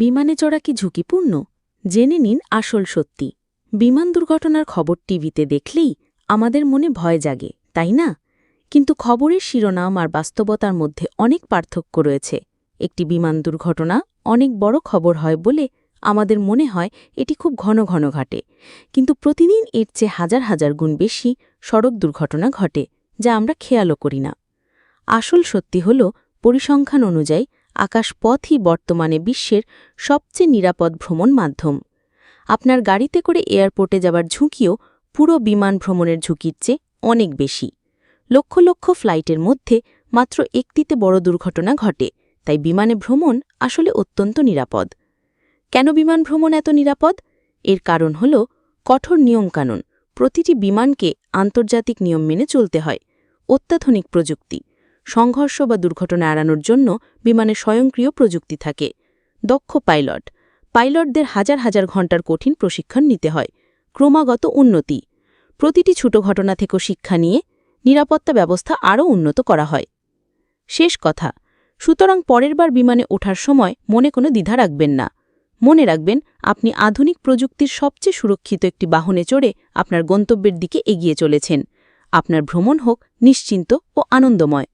বিমানে চড়া কি ঝুঁকিপূর্ণ? জেনে নিন আসল সত্যি। বিমান দুর্ঘটনার খবর টিভিতে দেখলেই আমাদের মনে ভয় জাগে, তাই না? কিন্তু খবরের শিরোনাম আর বাস্তবতার মধ্যে অনেক পার্থক্য রয়েছে। একটি বিমান দুর্ঘটনা অনেক বড় খবর হয় বলে আমাদের মনে হয় এটি খুব ঘন ঘন ঘটে। কিন্তু প্রতিদিন এর চেয়ে হাজার হাজার গুণ বেশি সড়ক দুর্ঘটনা ঘটে, যা আমরা খেয়ালও করি না। আসল সত্যি হল পরিসংখ্যান অনুযায়ী আকাশপথই বর্তমানে বিশ্বের সবচেয়ে নিরাপদ ভ্রমণ মাধ্যম। আপনার গাড়িতে করে এয়ারপোর্টে যাবার ঝুঁকিও পুরো বিমান ভ্রমণের ঝুঁকির চেয়ে অনেক বেশি। লক্ষ লক্ষ ফ্লাইটের মধ্যে মাত্র একটিতে বড় দুর্ঘটনা ঘটে, তাই বিমানে ভ্রমণ আসলে অত্যন্ত নিরাপদ। কেন বিমান ভ্রমণ এত নিরাপদ? এর কারণ হল কঠোর নিয়মকানুন। প্রতিটি বিমানকে আন্তর্জাতিক নিয়ম মেনে চলতে হয়। অত্যাধুনিক প্রযুক্তি। সংঘর্ষ বা দুর্ঘটনা এড়ানোর জন্য বিমানে স্বয়ংক্রিয় প্রযুক্তি থাকে। দক্ষ পাইলট। পাইলটদের হাজার হাজার ঘণ্টার কঠিন প্রশিক্ষণ নিতে হয়। ক্রমাগত উন্নতি। প্রতিটি ছোট ঘটনা থেকেও শিক্ষা নিয়ে নিরাপত্তা ব্যবস্থা আরও উন্নত করা হয়। শেষ কথা। সুতরাং পরের বার বিমানে ওঠার সময় মনে কোনো দ্বিধা রাখবেন না। মনে রাখবেন, আপনি আধুনিক প্রযুক্তির সবচেয়ে সুরক্ষিত একটি বাহনে চড়ে আপনার গন্তব্যের দিকে এগিয়ে চলেছেন। আপনার ভ্রমণ হোক নিশ্চিন্ত ও আনন্দময়।